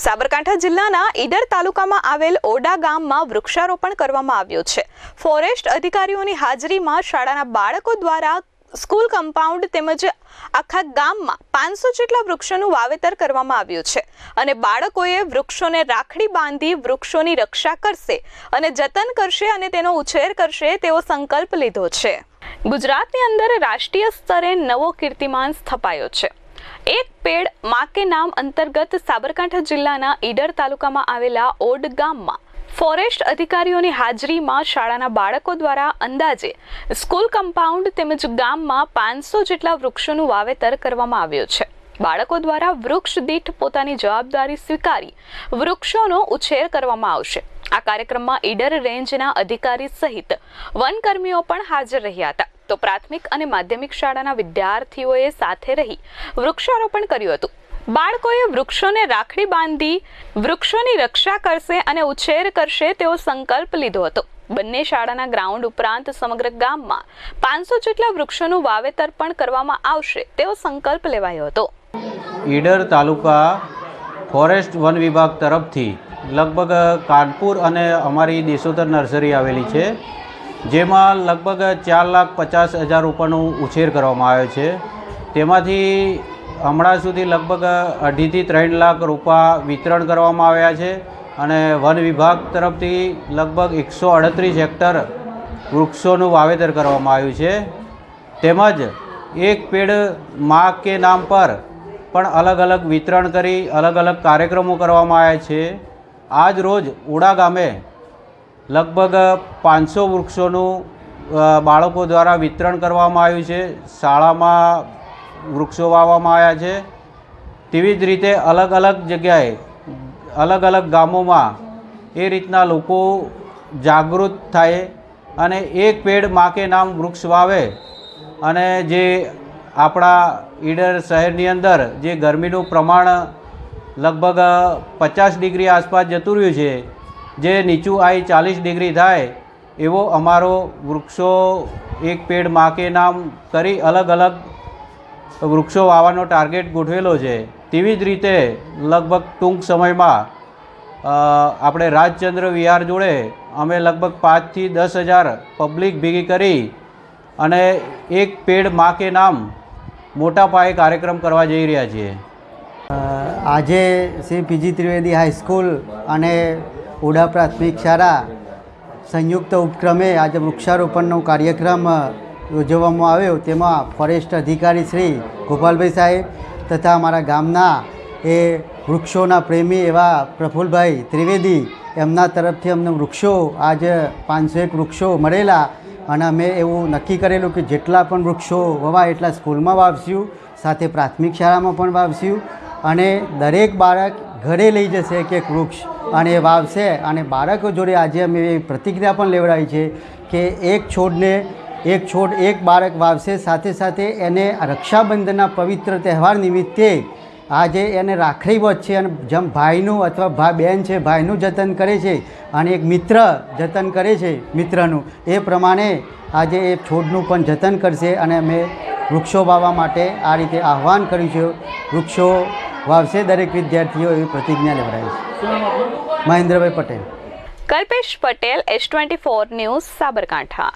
સાબરકાંઠા જિલ્લાના ઈડર તાલુકામાં આવેલ ઓડા ગામમાં વૃક્ષારોપણ કરવામાં આવ્યું છે. ફોરેસ્ટ અધિકારીઓની હાજરીમાં શાળાના બાળકો દ્વારા સ્કૂલ કમ્પાઉન્ડ તેમજ આખા ગામમાં પાંચસો જેટલા વૃક્ષોનું વાવેતર કરવામાં આવ્યું છે અને બાળકોએ વૃક્ષોને રાખડી બાંધી વૃક્ષોની રક્ષા કરશે અને જતન કરશે અને તેનો ઉછેર કરશે તેવો સંકલ્પ લીધો છે. ગુજરાતની અંદર રાષ્ટ્રીય સ્તરે નવો કીર્તિમાન સ્થપાયો છે. એક પેડમાં કે નામ અંતર્ગત સાબરકાંઠા જિલ્લાના ઈડર તાલુકામાં આવેલા ઓડ ગામમાં ફોરેસ્ટ અધિકારીઓની હાજરીમાં શાળાના બાળકો દ્વારા અંદાજે સ્કૂલ કમ્પાઉન્ડ તેમજ ગામમાં પાંચસો જેટલા વૃક્ષોનું વાવેતર કરવામાં આવ્યું છે. બાળકો દ્વારા વૃક્ષ દીઠ પોતાની જવાબદારી સ્વીકારી વૃક્ષોનો ઉછેર કરવામાં આવશે. આ કાર્યક્રમમાં ઈડર રેન્જના અધિકારી સહિત વનકર્મીઓ પણ હાજર રહ્યા હતા. તો પ્રાથમિક અને માધ્યમિક શાળાના વિદ્યાર્થીઓએ સાથે રહી વૃક્ષારોપણ કર્યું હતું. બાળકોએ વૃક્ષોને રાખડી બાંધી, વૃક્ષોની રક્ષા કરશે અને ઉછેર કરશે તેવો સંકલ્પ લીધો હતો. બંને શાળાના ગ્રાઉન્ડ ઉપરાંત સમગ્ર ગામમાં પાંચસો જેટલા વૃક્ષોનું વાવેતર પણ કરવામાં આવશે તેવો સંકલ્પ લેવાયો હતો. ઈડર તાલુકા ફોરેસ્ટ વન વિભાગ તરફથી લગભગ કાનપુર અને અમારી દેશોતર નર્સરી આવેલી છે. જેમાં લગભગ ચાર લાખ પચાસ હજાર રૂપિયાનો ઉછેર કરવામાં આવ્યો છે. તેમાંથી હમણાં સુધી લગભગ અઢીથી ત્રણ લાખ રૂપિયા વિતરણ કરવામાં આવ્યા છે અને વન વિભાગ તરફથી લગભગ એકસો અડત્રીસ હેક્ટર વૃક્ષોનું વાવેતર કરવામાં આવ્યું છે. તેમજ એક પેડ મા કે નામ પર પણ અલગ અલગ વિતરણ કરી અલગ અલગ કાર્યક્રમો કરવામાં આવ્યા છે. આજ રોજ ઉડા ગામે લગભગ પાંચસો વૃક્ષોનું બાળકો દ્વારા વિતરણ કરવામાં આવ્યું છે, શાળામાં વૃક્ષો વાવવામાં આવ્યા છે. તેવી જ રીતે અલગ અલગ જગ્યાએ, અલગ અલગ ગામોમાં એ રીતના લોકો જાગૃત થાય અને એક પેડ માકે નામ વૃક્ષ વાવે અને જે આપણા ઈડર શહેરની અંદર જે ગરમીનું પ્રમાણ લગભગ પચાસ ડિગ્રી આસપાસ જતું રહ્યું છે જે નીચું આઈ ચાલીસ ડિગ્રી થાય, એવો અમારો વૃક્ષો એક પેડ મા કે નામ કરી અલગ અલગ વૃક્ષો વાવવાનો ટાર્ગેટ ગોઠવેલો છે. તેવી જ રીતે લગભગ ટૂંક સમયમાં આપણે રાજચંદ્ર વિહાર જોડે અમે લગભગ પાંચથી દસ હજાર પબ્લિક ભેગી કરી અને એક પેડ મા કે નામ મોટા પાયે કાર્યક્રમ કરવા જઈ રહ્યા છીએ. આજે શ્રી પીજી ત્રિવેદી હાઈસ્કૂલ અને ઉડા પ્રાથમિક શાળા સંયુક્ત ઉપક્રમે આજે વૃક્ષારોપણનો કાર્યક્રમ યોજવામાં આવ્યો. તેમાં ફોરેસ્ટ અધિકારી શ્રી ગોપાલભાઈ સાહેબ તથા અમારા ગામના એ વૃક્ષોના પ્રેમી એવા પ્રફુલભાઈ ત્રિવેદી, એમના તરફથી અમને વૃક્ષો, આજે પાંચસો એક વૃક્ષો મળેલા અને અમે એવું નક્કી કરેલું કે જેટલા પણ વૃક્ષો વવાય એટલા સ્કૂલમાં વાવશું, સાથે પ્રાથમિક શાળામાં પણ વાવશું અને દરેક બાળક ઘરે લઈ જશે કે એક વૃક્ષ અને એ વાવશે અને બાળકો જોડે આજે અમે એ પ્રતિક્રિયા પણ લેવડાવી છે કે એક છોડને એક છોડ એક બાળક વાવશે, સાથે સાથે એને રક્ષાબંધનના પવિત્ર તહેવાર નિમિત્તે આજે એને રાખડી વધશે અને જેમ ભાઈનું અથવા ભા, બેન છે ભાઈનું જતન કરે છે અને એક મિત્ર જતન કરે છે મિત્રનું, એ પ્રમાણે આજે એ છોડનું પણ જતન કરશે અને અમે વૃક્ષો વાવવા માટે આ રીતે આહ્વાન કર્યું છે. વૃક્ષો વાવશે દરેક વિદ્યાર્થીઓ એવી પ્રતિજ્ઞા લેવડાવી છે. Mahendrabhai Patel. Kalpesh Patel S twenty four news Sabarkantha.